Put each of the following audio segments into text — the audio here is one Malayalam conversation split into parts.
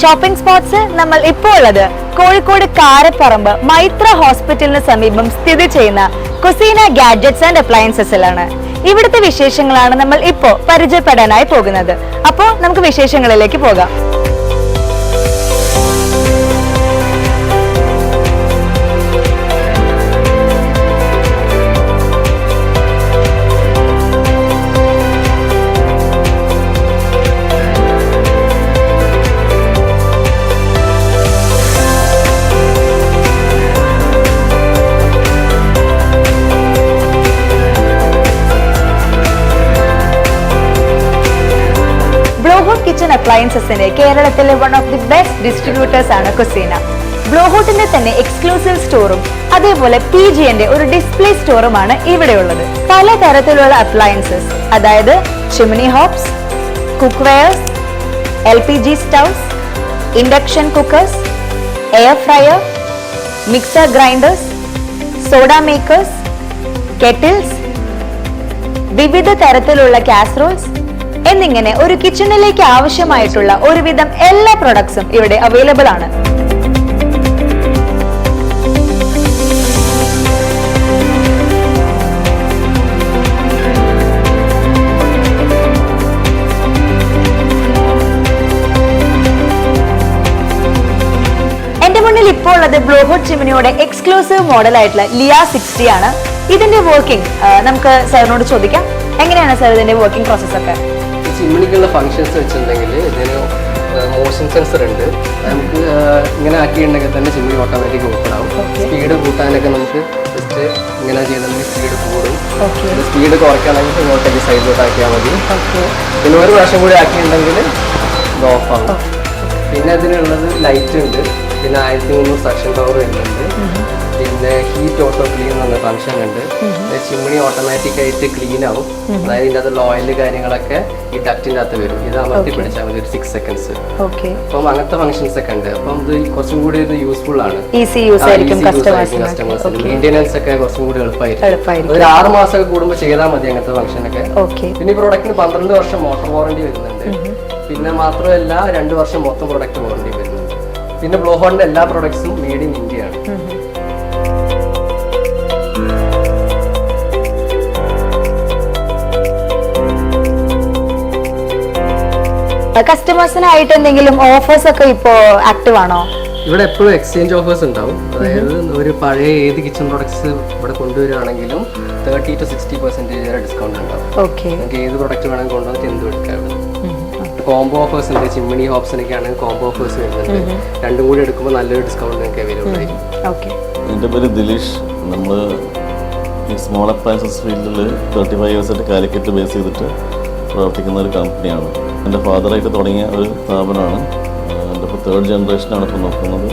ഷോപ്പിംഗ് സ്പോട്സ് നമ്മൾ ഇപ്പോൾ ഉള്ളത് കോഴിക്കോട് കാരപ്പറമ്പ് മൈത്ര ഹോസ്പിറ്റലിന് സമീപം സ്ഥിതി ചെയ്യുന്ന കുസീന ഗാഡ്ജറ്റ്സ് ആൻഡ് അപ്ലയൻസസിലാണ് ഇവിടുത്തെ വിശേഷങ്ങളാണ് നമ്മൾ ഇപ്പോൾ പരിചയപ്പെടാനായി പോകുന്നത്. അപ്പോൾ നമുക്ക് വിശേഷങ്ങളിലേക്ക് പോകാം. കിച്ചൺ അപ്ലയൻസസിന്റെ കേരളത്തിലെ one of the best distributors ആണ് കുസീന ബ്ലോഹൂട്ടിന്റെ തന്നെ എക്സ്ക്ലൂസീവ് സ്റ്റോറും അതേപോലെ പി ജിന്റെ ഒരു ഡിസ്പ്ലേ സ്റ്റോറുമാണ് ഇവിടെയുള്ളത്. പല തരത്തിലുള്ള അപ്ലയൻസസ് അതായത് chimney hobs cookwares L P G stoves induction cookers air fryer mixer grinders soda makers kettles വിവിധ തരത്തിലുള്ള കാസറോൾസ് എന്നിങ്ങനെ ഒരു കിച്ചണിലേക്ക് ആവശ്യമായിട്ടുള്ള ഒരുവിധം എല്ലാ പ്രൊഡക്ട്സും ഇവിടെ അവൈലബിൾ ആണ്. മുന്നിൽ ഇപ്പോൾ ഉള്ളത് ബ്ലോഹോട്ട് ചിമിനിയുടെ എക്സ്ക്ലൂസീവ് മോഡൽ ആയിട്ടുള്ള ലിയ സിക്സ്റ്റി ആണ്. ഇതിന്റെ വർക്കിംഗ് നമുക്ക് സാറിനോട് ചോദിക്കാം. എങ്ങനെയാണ് സാർ ഇതിന്റെ വർക്കിംഗ് പ്രോസസ് ഒക്കെ? ചിമ്മിണിക്കുള്ള ഫങ്ഷൻസ് വെച്ചിട്ടുണ്ടെങ്കിൽ ഇതിന് മോഷൻ സെൻസർ ഉണ്ട്. നമുക്ക് ഇങ്ങനെ ആക്കിയിട്ടുണ്ടെങ്കിൽ തന്നെ ചിമ്മിണി ഓട്ടോമാറ്റിക് ഓപ്പൺ ആവും. സ്പീഡ് കൂട്ടാനൊക്കെ നമുക്ക് ജസ്റ്റ് ഇങ്ങനെ ചെയ്തിട്ടുണ്ടെങ്കിൽ സ്പീഡ് കൂടും. സ്പീഡ് കുറയ്ക്കണമെങ്കിൽ ഇങ്ങോട്ടേക്ക് സൈഡിലോട്ട് ആക്കിയാൽ മതി. പിന്നെ ഒരു പ്രാവശ്യം കൂടി ആക്കിയിട്ടുണ്ടെങ്കിൽ ഇത് ഓഫ് ആവും. പിന്നെ അതിനുള്ളത് ലൈറ്റ് ഉണ്ട്. പിന്നെ ആയിരത്തി മൂന്ന് സക്ഷൻ പവർ വരുന്നുണ്ട്. പിന്നെ ഹീറ്റ് ഓട്ടോ ക്ലീൻ എന്ന ഫംഗ്ഷൻ ഉണ്ട്. ചിമ്മിണി ഓട്ടോമാറ്റിക് ആയിട്ട് ക്ലീൻ ആവും. അതായത് ഇതിന്റെ അകത്തുള്ള ഓയിൽ കാര്യങ്ങളൊക്കെ ഈ ഡക്റ്റിന്റെ അകത്ത് വരും. ഇത് അമർത്തി പിടിച്ചാൽ മതി ഒരു സിക്സ് സെക്കൻഡ്സ് ഓക്കെ അപ്പം അങ്ങനത്തെ ഫംഗ്ഷൻസ് ഒക്കെ ഉണ്ട്. അപ്പം ഇത് കുറച്ചും കൂടി ഇത് യൂസ്ഫുൾ ആണ്. കസ്റ്റമേഴ്സിന് മെയിന്റെനൻസ് ഒക്കെ കുറച്ചും കൂടി എളുപ്പമായിരിക്കും. ഒരു ആറ് മാസമൊക്കെ കൂടുമ്പോൾ ചെയ്താൽ മതി അങ്ങനത്തെ ഫംഗ്ഷൻ ഓക്കെ പിന്നെ ഈ പ്രോഡക്റ്റിന് പന്ത്രണ്ട് വർഷം മോട്ടോർ വാറണ്ടി വരുന്നുണ്ട്. പിന്നെ മാത്രമല്ല രണ്ട് വർഷം മൊത്തം പ്രൊഡക്റ്റ് വാറണ്ടി വരുന്നുണ്ട്. പിന്നെ ബ്ലോഹോണിന്റെ എല്ലാ പ്രൊഡക്ട്സും മെയ്ഡ് ഇൻ ഇന്ത്യ ആണ്. കസ്റ്റമേഴ്സിനായിട്ട് എന്തെങ്കിലും ഓഫേഴ്സ് ഒക്കെ ഇപ്പോ ആക്റ്റീവ് ആണോ? ഇവിടെ എപ്പോഴും എക്സ്ചേഞ്ച് ഓഫേഴ്സ് ഉണ്ടാവും. അതായത് ഒരു പഴയ ഏത് കിച്ചൺ പ്രൊഡക്ട്സ് ഇവിടെ കൊണ്ടുവരികയാണെങ്കിലും തേർട്ടി ടു സിക്സ്റ്റി പെർസെന്റേജ് വരെ ഡിസ്കൗണ്ട് ഉണ്ടാവും. ഓക്കെ നിങ്ങൾക്ക് ഏത് പ്രൊഡക്റ്റ് വേണമെങ്കിൽ കൊണ്ടുവന്നിട്ട് എന്ത് എടുക്കാം കോംബോ ഓഫേഴ്സ് ഉണ്ട്. ചിമ്മിണി ഹോപ്സിനൊക്കെ ആണെങ്കിൽ കോംബോ ഓഫേഴ്സ് വരുന്നുണ്ട് രണ്ടും കൂടി എടുക്കുമ്പോൾ നല്ലൊരു ഡിസ്കൗണ്ട് നിങ്ങൾക്ക് അവൈലബിൾ ആയിരിക്കും. ഓക്കെ എന്റെ പേര് ദിലീഷ്. നമ്മൾ ഈ സ്മോൾ അപ്ലയൻസസ് ഫീൽഡിൽ തേർട്ടി ഫൈവ് ഇയേഴ്സായിട്ട് കാലിക്കറ്റ് ബേസ് ചെയ്തിട്ട് പ്രവർത്തിക്കുന്ന ഒരു കമ്പനിയാണ് എന്റെ ഫാദറായിട്ട് തുടങ്ങിയ ഒരു സ്ഥാപനമാണ്. എന്റെ ഇപ്പോൾ തേർഡ് ജനറേഷനാണ് ഇപ്പോൾ നോക്കുന്നത്.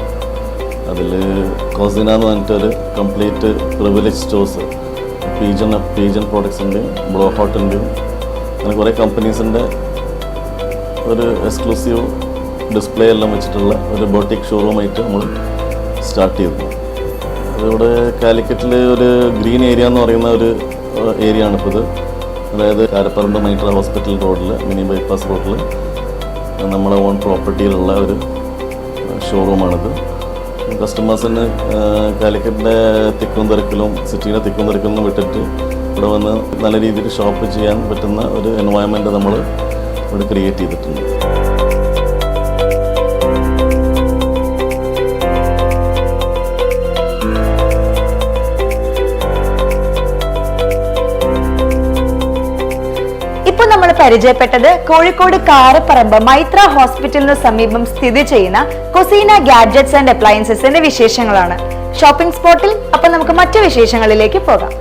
അതിൽ കോസിന എന്ന് പറഞ്ഞിട്ടൊരു complete privilege stores pigeon pigeon പ്രോഡക്ട്സിന്റെയും ബ്ലോ ഹോട്ടിന്റെയും അങ്ങനെ കുറേ കമ്പനീസിന്റെ ഒരു എക്സ്ക്ലൂസീവ് ഡിസ്പ്ലേ എല്ലാം വെച്ചിട്ടുള്ള ഒരു ബോട്ടിക് ഷോറൂമായിട്ട് നമ്മൾ സ്റ്റാർട്ട് ചെയ്തു. അതിവിടെ കാലിക്കറ്റിൽ ഒരു ഗ്രീൻ ഏരിയ എന്ന് പറയുന്ന ഒരു ഏരിയ ആണ് ഇപ്പോൾ ഇത് അതായത് കാരപ്പറമ്പ് മൈട്ര ഹോസ്പിറ്റൽ റോഡിൽ മിനി ബൈപ്പാസ് റോഡിൽ നമ്മളെ ഓൺ പ്രോപ്പർട്ടിയിലുള്ള ഒരു ഷോറൂമാണിത്. കസ്റ്റമേഴ്സിന് കാലിക്കറ്റിന്റെ തിക്കും തിരക്കിലും സിറ്റിയുടെ തിക്കും തിരക്കിലും വിട്ടിട്ട് ഇവിടെ വന്ന് നല്ല രീതിയിൽ ഷോപ്പ് ചെയ്യാൻ പറ്റുന്ന ഒരു എൻവയോൺമെന്റ് നമ്മൾ ഇവിടെ ക്രിയേറ്റ് ചെയ്തിട്ടുണ്ട്. നമ്മൾ പരിചയപ്പെട്ടത് കോഴിക്കോട് കാരപ്പറമ്പ് മൈത്ര ഹോസ്പിറ്റലിന് സമീപം സ്ഥിതി ചെയ്യുന്ന കൊസീന ഗാഡ്ജറ്റ്സ് ആൻഡ് അപ്ലയൻസസിന്റെ വിശേഷങ്ങളാണ്. ഷോപ്പിംഗ് സ്പോട്ടിൽ അപ്പൊ നമുക്ക് മറ്റു വിശേഷങ്ങളിലേക്ക് പോകാം.